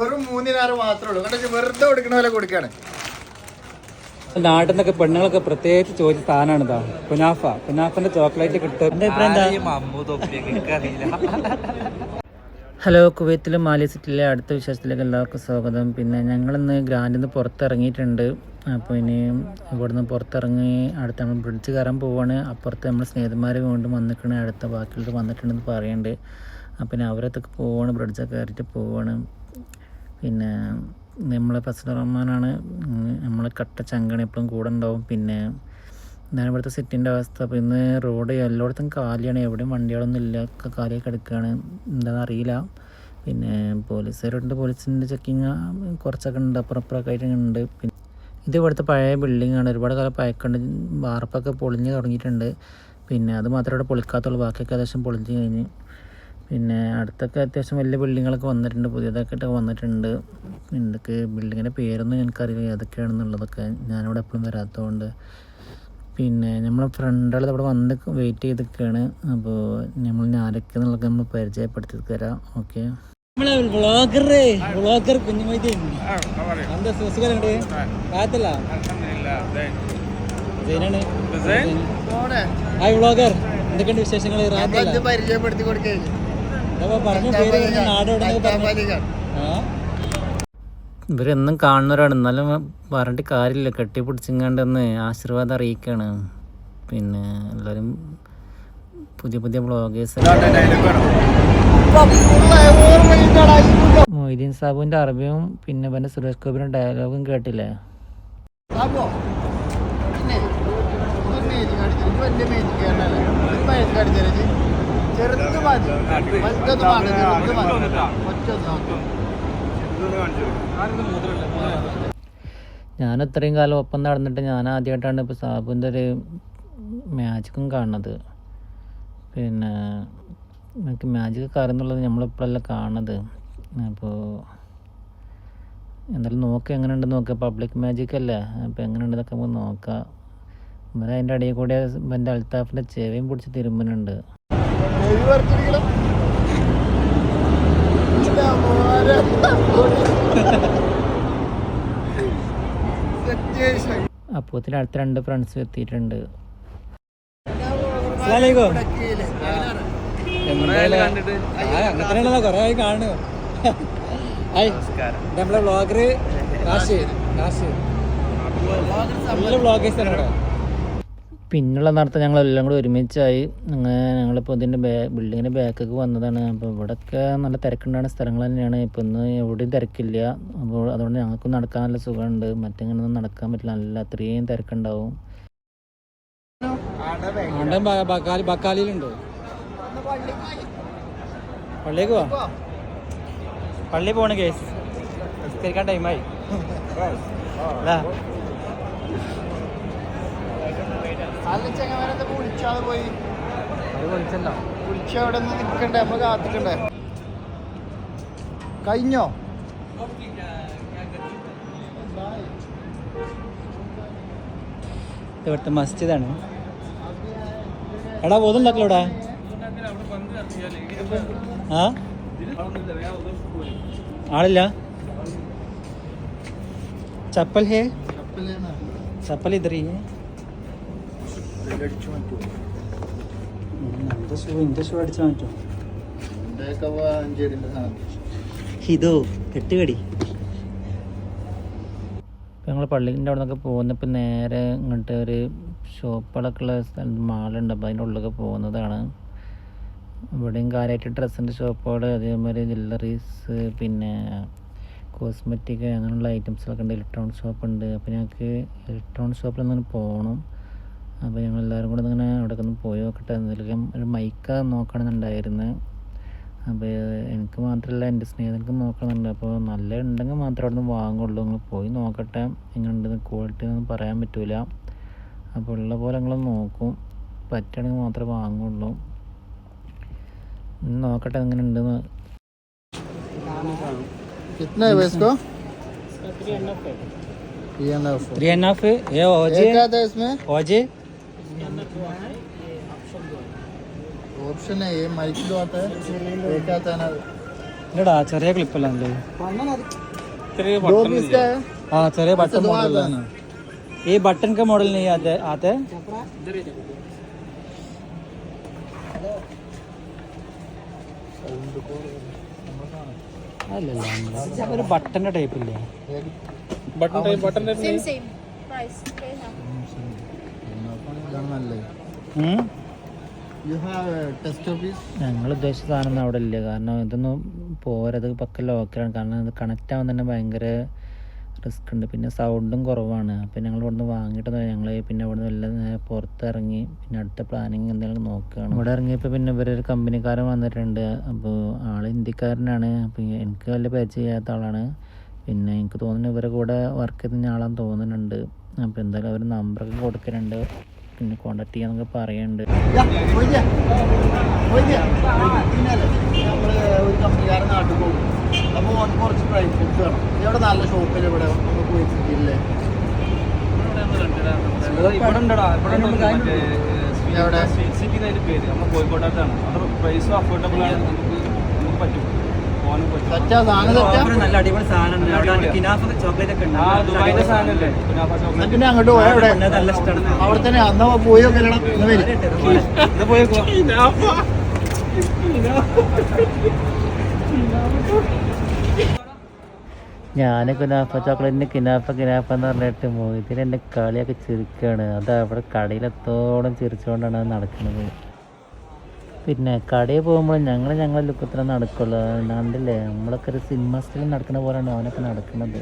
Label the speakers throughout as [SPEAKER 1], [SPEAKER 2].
[SPEAKER 1] വെറും മൂന്നിനാറ് മാത്രമേ ഉള്ളൂ കണ്ടോ വെറുതെ കൊടുക്കണ പോലെ കൊടുക്കാണ്
[SPEAKER 2] നാട്ടിൽ നിന്നൊക്കെ പെണ്ണുങ്ങളൊക്കെ പ്രത്യേകിച്ച് ചോദിച്ച സാധനമാണ് ഇതാ. കുനാഫ. പുനാഫന്റെ ചോക്ലേറ്റ് കിട്ടും. ഹലോ കുവൈത്തിലും മാലി സിറ്റിയിലെ അടുത്ത വിശേഷത്തിലേക്ക് എല്ലാവർക്കും സ്വാഗതം. പിന്നെ ഞങ്ങളിന്ന് ഗ്രാൻഡിൽ നിന്ന് പുറത്തിറങ്ങിയിട്ടുണ്ട്. അപ്പോൾ ഇനി ഇവിടുന്ന് പുറത്തിറങ്ങി അടുത്ത നമ്മൾ ബ്രിഡ്ജ് കയറാൻ പോവാണ്. അപ്പുറത്ത് നമ്മൾ സ്നേഹിതന്മാർ വീണ്ടും വന്നിട്ടുണ്ട് അടുത്ത ബാക്കിയുള്ളവർ വന്നിട്ടുണ്ടെന്ന് പറയുന്നുണ്ട് അപ്പം പിന്നെ അവരത്തൊക്കെ പോവാണ്. ബ്രിഡ്ജൊക്കെ കയറിയിട്ട് പോവാണ്. പിന്നെ നമ്മളെ ഫസൽ റഹ്മാനാണ്. നമ്മളെ കട്ട ചങ്കണി എപ്പോഴും കൂടെ ഉണ്ടാവും. പിന്നെ ഞാൻ ഇവിടുത്തെ സിറ്റിന്റെ അവസ്ഥ. അപ്പോൾ ഇന്ന് റോഡ് എല്ലായിടത്തും കാലിയാണ്. എവിടെയും വണ്ടികളൊന്നും ഇല്ല. ഒക്കെ കാലിയൊക്കെ കിടക്കുകയാണ് എന്താണെന്ന് അറിയില്ല. പിന്നെ പോലീസുകാരുണ്ട്. പോലീസിന്റെ ചെക്കിങ് കുറച്ചൊക്കെ ഉണ്ട്. അപ്പുറപ്പുറമൊക്കെ ആയിട്ടുണ്ട് ആയിട്ട് പിന്നെ ഇത് ഇവിടുത്തെ പഴയ ബിൽഡിംഗ് ആണ്. ഒരുപാട് കാലം പഴക്കമുണ്ട്. വാർപ്പൊക്കെ പൊളിഞ്ഞ് തുടങ്ങിയിട്ടുണ്ട്. പിന്നെ അത് മാത്രമേ ഇവിടെ പൊളിക്കാത്തുള്ളൂ ബാക്കിയൊക്കെ ഏകദേശം പൊളിഞ്ഞ് കഴിഞ്ഞ്. പിന്നെ അടുത്തൊക്കെ അത്യാവശ്യം വലിയ ബിൽഡിങ്ങുകളൊക്കെ വന്നിട്ടുണ്ട്. ഇട്ട് വന്നിട്ടുണ്ട്. എന്തൊക്കെ ബിൽഡിങ്ങിന്റെ പേരൊന്നും എനിക്കറിയില്ല. ഏതൊക്കെയാണെന്നുള്ളതൊക്കെ ഞാനിവിടെ എപ്പോഴും വരാത്തതുകൊണ്ട്. പിന്നെ നമ്മൾ ഫ്രണ്ടുകൾ ഇവിടെ വന്ന് വെയിറ്റ് ചെയ്ത് നിൽക്കുകയാണ് അപ്പോൾ നമ്മൾ ഞാനൊക്കെ എന്നുള്ളതൊക്കെ നമ്മൾ പരിചയപ്പെടുത്തി തരാം ഓക്കെ നമ്മളെ എന്താ കാത്തല്ല ഹായ് വ്ളോഗർ എന്തൊക്കെയുണ്ട് വിശേഷങ്ങൾ
[SPEAKER 1] പരിചയപ്പെടുത്തി കൊടുക്കേ.
[SPEAKER 2] അപ്പൊ പറഞ്ഞ പേര് നാട് ഇവരെന്നും കാണുന്നവരാണ്. എന്നാലും പറഞ്ഞിട്ട് കാര്യമില്ല. കെട്ടിപ്പിടിച്ചിങ്ങാണ്ടെന്ന് ആശീർവാദം അറിയിക്കാണ്. പിന്നെ എല്ലാവരും പുതിയ പുതിയ ബ്ലോഗേഴ്സ് മൊയ്തീൻ സാബുവിന്റെ അറബിയും പിന്നെ പിന്നെ സുരേഷ് ഗോപിന്റെ ഡയലോഗും കേട്ടില്ലേ?
[SPEAKER 1] ചെറുത് മതി. ചെറുത് മതി.
[SPEAKER 2] ഞാൻ ഇത്രയും കാലം ഒപ്പം നടന്നിട്ട് ഞാൻ ആദ്യമായിട്ടാണ് ഇപ്പോൾ സാബുന്റെ ഒരു മാജിക്കും കാണുന്നത്. പിന്നെ നമുക്ക് മാജിക് കാർ എന്നുള്ളത് നമ്മളിപ്പോഴല്ല കാണുന്നത്. അപ്പോൾ എന്തായാലും നോക്കുക എങ്ങനെയുണ്ടെന്ന് നോക്കുക പബ്ലിക് മാജിക് അല്ലേ? അപ്പോൾ എങ്ങനെയുണ്ടെന്നൊക്കെ നമുക്ക് നോക്കാം. ഇവരെ അതിന്റെ ഇടയിൽ കൂടെ എന്റെ അൽത്താഫിന്റെ ചെവിയും പിടിച്ച് തിരുമ്പനുണ്ട്. അപ്പോത്തിന് അടുത്ത രണ്ട് ഫ്രണ്ട്സ് എത്തിയിട്ടുണ്ട്. കൊറേ ആയി കാണുന്നു. നമ്മളെ ബ്ലോഗർ കാശ് കാശ്. നല്ല ബ്ലോഗേഴ്സ് ആണ് പിന്നുള്ള നടത്തം ഞങ്ങൾ എല്ലാം കൂടി ഒരുമിച്ചായി. അങ്ങനെ ഞങ്ങളിപ്പോൾ ഇതിന്റെ ബാ ബിൽഡിങ്ങിന്റെ ബാക്കൊക്കെ വന്നതാണ്. അപ്പോൾ ഇവിടെയൊക്കെ നല്ല തിരക്കുണ്ടാകുന്ന സ്ഥലങ്ങൾ തന്നെയാണ്. ഇപ്പോൾ ഇന്ന് എവിടെയും തിരക്കില്ല. അപ്പോൾ അതുകൊണ്ട് ഞങ്ങൾക്കും നടക്കാൻ നല്ല സുഖമുണ്ട്. മറ്റെങ്ങനെയൊന്നും നടക്കാൻ പറ്റില്ല. നല്ല അത്രയും തിരക്കുണ്ടാവും. ബക്കാലിയിലുണ്ടോ. പള്ളിക്ക് പോവാ പള്ളി പോണ കേസ്. നിസ്കരിക്കാൻ ടൈമായി
[SPEAKER 1] പോയി.
[SPEAKER 2] അത് വിളിച്ചല്ലോ.
[SPEAKER 1] വിളിച്ച അവിടെ നിന്ന് നിൽക്കണ്ടേ അപ്പൊ കാത്തിക്കണ്ടേ? കഴിഞ്ഞോ?
[SPEAKER 2] ഇവിടുത്തെ മസ്ജിദാണ്. എടാ ബോധമുണ്ടാക്കല്ലോ ഇവിടെ ആ? ആളില്ല. ചപ്പൽ ഹേ. ചപ്പൽ ഇതറി.
[SPEAKER 1] ഹിതോ
[SPEAKER 2] എന്റെ ഷൂ
[SPEAKER 1] സാധനം
[SPEAKER 2] ഇതോ കെട്ടുകടി. ഞങ്ങൾ പള്ളിന്റെ അവിടെ നിന്നൊക്കെ പോകുന്നപ്പോൾ നേരെ ഇങ്ങോട്ട് ഒരു ഷോപ്പുകളൊക്കെ ഉള്ള മാളുണ്ട്. അപ്പോൾ അതിന്റെ ഉള്ളിലൊക്കെ പോകുന്നതാണ്. ഇവിടെയും കാര്യമായിട്ട് ഡ്രസ്സിന്റെ ഷോപ്പുകൾ അതേമാതിരി ജ്വല്ലറീസ് പിന്നെ കോസ്മെറ്റിക് അങ്ങനെയുള്ള ഐറ്റംസുകളൊക്കെ ഉണ്ട്. ഇലക്ട്രോണിക് ഷോപ്പ് ഉണ്ട് അപ്പോൾ ഞങ്ങൾക്ക് ഇലക്ട്രോണിക് ഷോപ്പിലൊന്നും പോകണം. അപ്പോൾ ഞങ്ങൾ എല്ലാവരും കൂടെ ഇങ്ങനെ അവിടെ ഒന്ന് പോയി നോക്കട്ടെ. എന്തെങ്കിലും ഒരു മൈക്ക നോക്കണമെന്നുണ്ടായിരുന്നു അപ്പോൾ എനിക്ക് മാത്രമല്ല എന്റെ സ്നേഹിതർക്ക് നോക്കണമെന്നുണ്ട് അപ്പോൾ നല്ല ഉണ്ടെങ്കിൽ മാത്രമേ അവിടെ നിന്ന് വാങ്ങുള്ളൂ. നിങ്ങൾ പോയി നോക്കട്ടെ. എങ്ങനെയുണ്ടെന്ന് ക്വാളിറ്റി ഒന്നും പറയാൻ പറ്റൂല. അപ്പോൾ ഉള്ള പോലെ നിങ്ങൾ നോക്കും പറ്റുകയാണെങ്കിൽ മാത്രമേ വാങ്ങുള്ളൂ ഒന്ന് നോക്കട്ടെ എങ്ങനെ ഉണ്ടെന്ന്
[SPEAKER 1] कितना है इसको three and half
[SPEAKER 2] three and half ഏ ഓജെ
[SPEAKER 1] एक आता है इसमें
[SPEAKER 2] ഓജെ
[SPEAKER 1] ഓപ്ഷൻ ഏ മരിക്കില്ലാത്ത കേൾക്കാത്ത
[SPEAKER 2] ഇല്ലടാ ചെറിയ ക്ലിപ്പല്ലേ
[SPEAKER 3] ചെറിയ
[SPEAKER 1] दो पीस का है
[SPEAKER 2] हाँ ചെറിയ
[SPEAKER 1] अच्छा, दो आता है ना
[SPEAKER 2] ये बटन का मॉडल नहीं आते आते അല്ലല്ല ഒരു ബട്ടന്റെ ടൈപ്പ് ഇല്ലേ
[SPEAKER 3] button type button type
[SPEAKER 4] Same, same. Price. Okay, now.
[SPEAKER 1] ഇതാണ് നല്ലത്
[SPEAKER 2] ഉം?
[SPEAKER 1] യു ഹാവ് ടെസ്റ്റ് പീസ്
[SPEAKER 2] ഞങ്ങൾ ഉദ്ദേശിച്ച സാധനം അവിടെ ഇല്ല കാരണം ഇതൊന്നും പോരത് പക്ക ലോക്കലാണ് കാരണം ഇത് കണക്റ്റ് ആവാൻ തന്നെ ഭയങ്കര റിസ്ക് ഉണ്ട്. പിന്നെ സൗണ്ടും കുറവാണ്. അപ്പം ഞങ്ങൾ ഇവിടുന്ന് വാങ്ങിയിട്ട് ഞങ്ങൾ പിന്നെ ഇവിടുന്ന് എല്ലാം നേരെ പുറത്തിറങ്ങി. പിന്നെ അടുത്ത പ്ലാനിങ് എന്തെങ്കിലും നോക്കുകയാണ് ഇവിടെ ഇറങ്ങിയപ്പോൾ പിന്നെ ഇവരൊരു കമ്പനിക്കാരൻ വന്നിട്ടുണ്ട്. അപ്പോൾ ആൾ ഹിന്ദിക്കാരനാണ് അപ്പോൾ എനിക്ക് വലിയ പരിചയമില്ലാത്ത ആളാണ്. പിന്നെ എനിക്ക് തോന്നുന്നു ഇവരെ കൂടെ വർക്ക് ചെയ്യുന്ന ആളാന്ന് തോന്നുന്നുണ്ട്. അപ്പോൾ എന്തായാലും അവർ നമ്പറൊക്കെ കൊടുക്കുന്നുണ്ട്. പിന്നെ കോണ്ടാക്ട് ചെയ്യാന്നൊക്കെ പറയുന്നുണ്ട്
[SPEAKER 1] ഒരു കമ്പനിക്കാരൻ നാട്ടിൽ പോകും. അപ്പോൾ അവർക്ക് കുറച്ച് ഡ്രൈ ഫ്രൂട്ട്സ് വേണം ഇവിടെ നല്ല ഷോപ്പിൽ ഇവിടെ? നമുക്ക് പോയി കിട്ടിയില്ലേ
[SPEAKER 3] ഇവിടെ ഉണ്ടടാ ഇവിടെ ഉണ്ട് മറ്റേ? സ്വീറ്റ് സിറ്റി എന്നതിന്റെ പേര്. നമ്മുടെ കോഴിക്കോട്ടത്താണ് അത് പ്രൈസും അഫോർഡബിൾ ആണ്. നമുക്ക് നമുക്ക് പറ്റും.
[SPEAKER 1] സാധനം
[SPEAKER 2] നല്ല അടിപൊളി അവിടെ കിനാഫ് ചോക്ലേറ്റ് ഒക്കെ
[SPEAKER 1] പിന്നെ അങ്ങോട്ട് പോയാ ഇവിടെ
[SPEAKER 2] നല്ല ഇഷ്ടമാണ്.
[SPEAKER 1] അവിടെ തന്നെ അന്ന് പോയി
[SPEAKER 3] ഇത് പോയേക്കോ
[SPEAKER 2] ഞാൻ കുനാഫ ചോക്ലേറ്റിന് കിനാഫ കിനാഫ എന്ന് പറഞ്ഞിട്ട് മോഹിതിൽ എന്റെ കളിയൊക്കെ ചിരിക്കുകയാണ് അത് അവിടെ കടയിലെത്തോളം ചിരിച്ചുകൊണ്ടാണ് അത് നടക്കുന്നത്. പിന്നെ കടയിൽ പോകുമ്പോൾ ഞങ്ങൾ ഞങ്ങളെ ലുക്കത്തിലാണ് നടക്കുള്ളൂ. കണ്ടില്ലേ? നമ്മളൊക്കെ ഒരു സിനിമ സ്റ്റിൽ നടക്കുന്ന പോലെയാണ് അവനൊക്കെ നടക്കുന്നത്.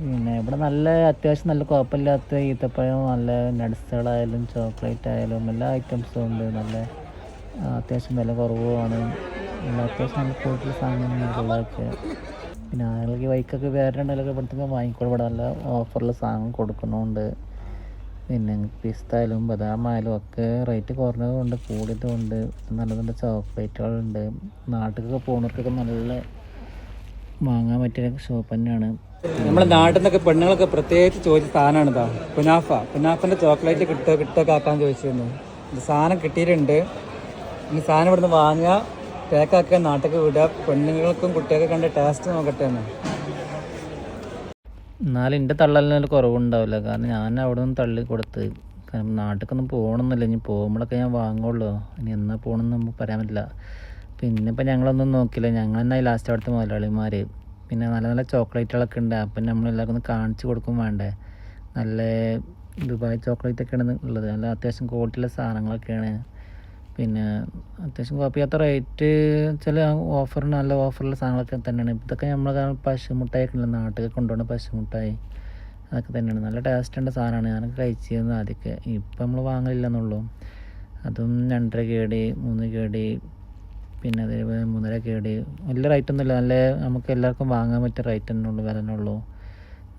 [SPEAKER 2] പിന്നെ ഇവിടെ നല്ല അത്യാവശ്യം നല്ല കുഴപ്പമില്ലാത്ത ഈത്തപ്പഴം നല്ല നട്സുകളായാലും ചോക്ലേറ്റ് ആയാലും എല്ലാ ഐറ്റംസും ഉണ്ട്. നല്ല അത്യാവശ്യം വില കുറവുമാണ്. അത്യാവശ്യം നല്ല കൂടുതൽ സാധനങ്ങളൊക്കെ പിന്നെ ആളുകൾക്ക് ബൈക്കൊക്കെ വേറെ രണ്ടാലൊക്കെ ഇവിടുത്തെ വാങ്ങിക്കോളും. ഇവിടെ നല്ല ഓഫറിൽ സാധനം കൊടുക്കുന്നുണ്ട്. പിന്നെ പിസ്തായാലും ബദാമായാലും ഒക്കെ റേറ്റ് കുറഞ്ഞതുകൊണ്ട് കൂടിയതുകൊണ്ട് നല്ല നല്ല ചോക്ലേറ്റുകളുണ്ട് നാട്ടിലൊക്കെ പോകുന്നവർക്കൊക്കെ നല്ല വാങ്ങാൻ പറ്റിയ ഷോപ്പ് തന്നെയാണ്. നമ്മുടെ നാട്ടിൽ നിന്നൊക്കെ പെണ്ണുങ്ങളൊക്കെ പ്രത്യേകിച്ച് ചോദിച്ച സാധനമാണ് ഇതാ പുനാഫ. പുനാഫിന്റെ ചോക്ലേറ്റ് കിട്ടുക കിട്ടുക കാക്കാൻ ചോദിച്ചിരുന്നു. സാധനം കിട്ടിയിട്ടുണ്ട്. ഈ സാധനം ഇവിടുന്ന് വാങ്ങുക. പാക്കാക്കുക നാട്ടിലേക്ക് വിടുക പെണ്ണുങ്ങൾക്കും കുട്ടികൾക്ക് കണ്ട് ടേസ്റ്റ് നോക്കട്ടെ എന്ന് എന്നാലും എന്റെ തള്ളലിന് കുറവുണ്ടാവില്ല. കാരണം ഞാൻ അവിടെ നിന്ന് തള്ളി കൊടുത്ത് കാരണം നാട്ടിലേക്കൊന്നും പോകണമെന്നില്ല ഇനി പോകുമ്പോഴൊക്കെ ഞാൻ വാങ്ങുള്ളൂ. ഇനി എന്നാ പോകണമെന്ന് നമുക്ക് പറയാൻ പറ്റില്ല. പിന്നെ ഇപ്പം ഞങ്ങളൊന്നും നോക്കില്ല. ഞങ്ങൾ തന്നെ ലാസ്റ്റ് അവിടുത്തെ മുതലാളിമാർ പിന്നെ നല്ല നല്ല ചോക്ലേറ്റുകളൊക്കെ ഉണ്ട്. അപ്പം നമ്മൾ എല്ലാവർക്കും ഒന്ന് കാണിച്ചു കൊടുക്കും വേണ്ടേ? നല്ല ദുബായ് ചോക്ലേറ്റ് ഒക്കെയാണ് ഉള്ളത്. നല്ല അത്യാവശ്യം ക്വാളിറ്റിയുള്ള സാധനങ്ങളൊക്കെയാണ്. പിന്നെ അത്യാവശ്യം കുഴപ്പമില്ലാത്ത റേറ്റ് ചില ഓഫറിന് നല്ല ഓഫറുള്ള സാധനങ്ങളൊക്കെ തന്നെയാണ്. ഇതൊക്കെ നമ്മൾ പശുമുട്ടായി ഒക്കെ നാട്ടിൽ കൊണ്ടുപോകുന്ന പശുമുട്ടായി. അതൊക്കെ തന്നെയാണ്. നല്ല ടേസ്റ്റ് ഉണ്ട് സാധനമാണ്. ഞാനൊക്കെ കഴിച്ചിരുന്നു ആദ്യമൊക്കെ. ഇപ്പം നമ്മൾ വാങ്ങലില്ലെന്നുള്ളൂ അതും രണ്ടര കേടി മൂന്ന് കേടി പിന്നെ അതേപോലെ മൂന്നര കേടി. വലിയ റേറ്റ് ഒന്നുമില്ല നല്ല നമുക്ക് എല്ലാവർക്കും വാങ്ങാൻ പറ്റിയ റേറ്റ് തന്നെ ഉള്ളൂ വില തന്നെ ഉള്ളൂ.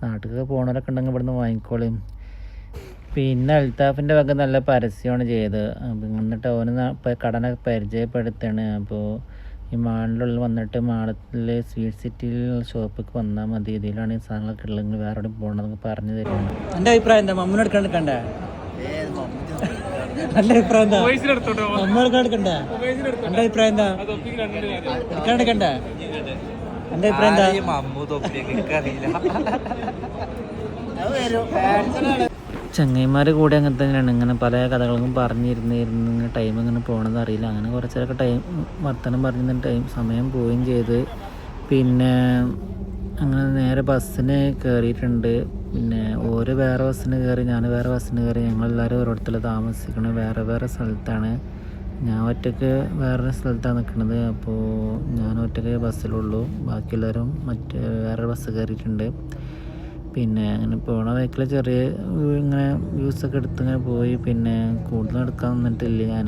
[SPEAKER 2] നാട്ടിലൊക്കെ പോകണവരൊക്കെ ഉണ്ടെങ്കിൽ ഇവിടുന്ന് വാങ്ങിക്കോളും. പിന്നെ അൽത്താഫിന്റെ വക നല്ല പരസ്യമാണ് ചെയ്തത്. അപ്പം എന്നിട്ട് അവന് കടന പരിചയപ്പെടുത്താണ്. അപ്പോൾ ഈ മാളിലുള്ള വന്നിട്ട് മാളിലെ സ്വീറ്റ് സിറ്റിയിൽ ഷോപ്പിലേക്ക് വന്നാൽ മതി. ഇതിലാണ് ഈ സാധനങ്ങളൊക്കെ ഉള്ളത്. നിങ്ങൾ വേറെ എവിടെയും പോകണമെന്നൊക്കെ പറഞ്ഞു തരുന്നത് എന്റെ അഭിപ്രായം എന്താ? മമ്മൂനെ എടുക്കാൻ എടുക്കണ്ടേ എന്റെ അഭിപ്രായം എന്താ? മമ്മൂനെ എടുക്കാൻ എടുക്കണ്ടേ എന്റെ അഭിപ്രായം എന്താ? എടുക്കാൻ എടുക്കണ്ടേ എന്റെ അഭിപ്രായം എന്താ? ചങ്ങൈമാർ കൂടെ അങ്ങനെ തന്നെയാണ്. ഇങ്ങനെ പല കഥകളും പറഞ്ഞിരുന്ന് ഇരുന്ന് ഇങ്ങനെ ടൈം ഇങ്ങനെ പോകണമെന്ന് അറിയില്ല. അങ്ങനെ കുറച്ചൊക്കെ ടൈം വർത്തനം പറഞ്ഞ ടൈം സമയം പോവുകയും ചെയ്ത്. പിന്നെ അങ്ങനെ നേരെ ബസ്സിന് കയറിയിട്ടുണ്ട് പിന്നെ ഓര് വേറെ ബസ്സിന് കയറി ഞാൻ വേറെ ബസ്സിന് കയറി ഞങ്ങളെല്ലാവരും ഓരോരുത്തർ താമസിക്കുന്നത് വേറെ വേറെ സ്ഥലത്താണ്. ഞാൻ ഒറ്റയ്ക്ക് വേറെ സ്ഥലത്താണ് നിൽക്കുന്നത് അപ്പോൾ ഞാൻ ഒറ്റയ്ക്ക് ബസ്സിലുള്ളൂ. ബാക്കിയെല്ലാവരും മറ്റ് വേറെ ബസ് കയറിയിട്ടുണ്ട്. പിന്നെ അങ്ങനെ പോണ വഴിക്കിൽ ചെറിയ ഇങ്ങനെ വ്യൂസൊക്കെ എടുത്ത് ഇങ്ങനെ പോയി. പിന്നെ കൂടുതൽ എടുക്കാൻ നിന്നിട്ടില്ല ഞാൻ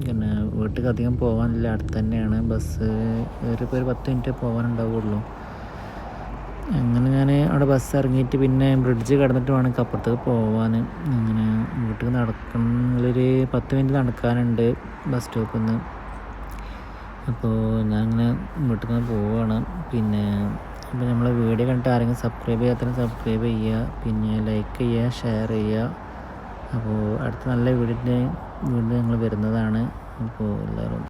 [SPEAKER 2] പിന്നെ വീട്ടിൽ അധികം പോകാനില്ല അടുത്ത് തന്നെയാണ്. ബസ് ഒരു പത്ത് മിനിറ്റ് പോകാനുണ്ടാവുള്ളൂ അങ്ങനെ ഞാൻ അവിടെ ബസ് ഇറങ്ങിയിട്ട് പിന്നെ ബ്രിഡ്ജ് കടന്നിട്ട് വേണം അപ്പുറത്തേക്ക് പോകാൻ അങ്ങനെ വീട്ടിൽ നടക്കുന്നൊരു പത്ത് മിനിറ്റ് നടക്കാനുണ്ട് ബസ് സ്റ്റോപ്പിൽ നിന്ന് അപ്പോൾ ഞാൻ അങ്ങനെ വീട്ടിൽ നിന്ന് പോവുകയാണ് പിന്നെ അപ്പോൾ നമ്മളെ വീഡിയോ കണ്ടിട്ട് ആരെങ്കിലും സബ്സ്ക്രൈബ് ചെയ്യാത്ത സബ്സ്ക്രൈബ് ചെയ്യുക. പിന്നെ ലൈക്ക് ചെയ്യുക ഷെയർ ചെയ്യുക. അപ്പോൾ അടുത്ത നല്ല വീഡിയോ വീണ്ടും ഞങ്ങൾ വരുന്നതാണ്. അപ്പോൾ എല്ലാവരും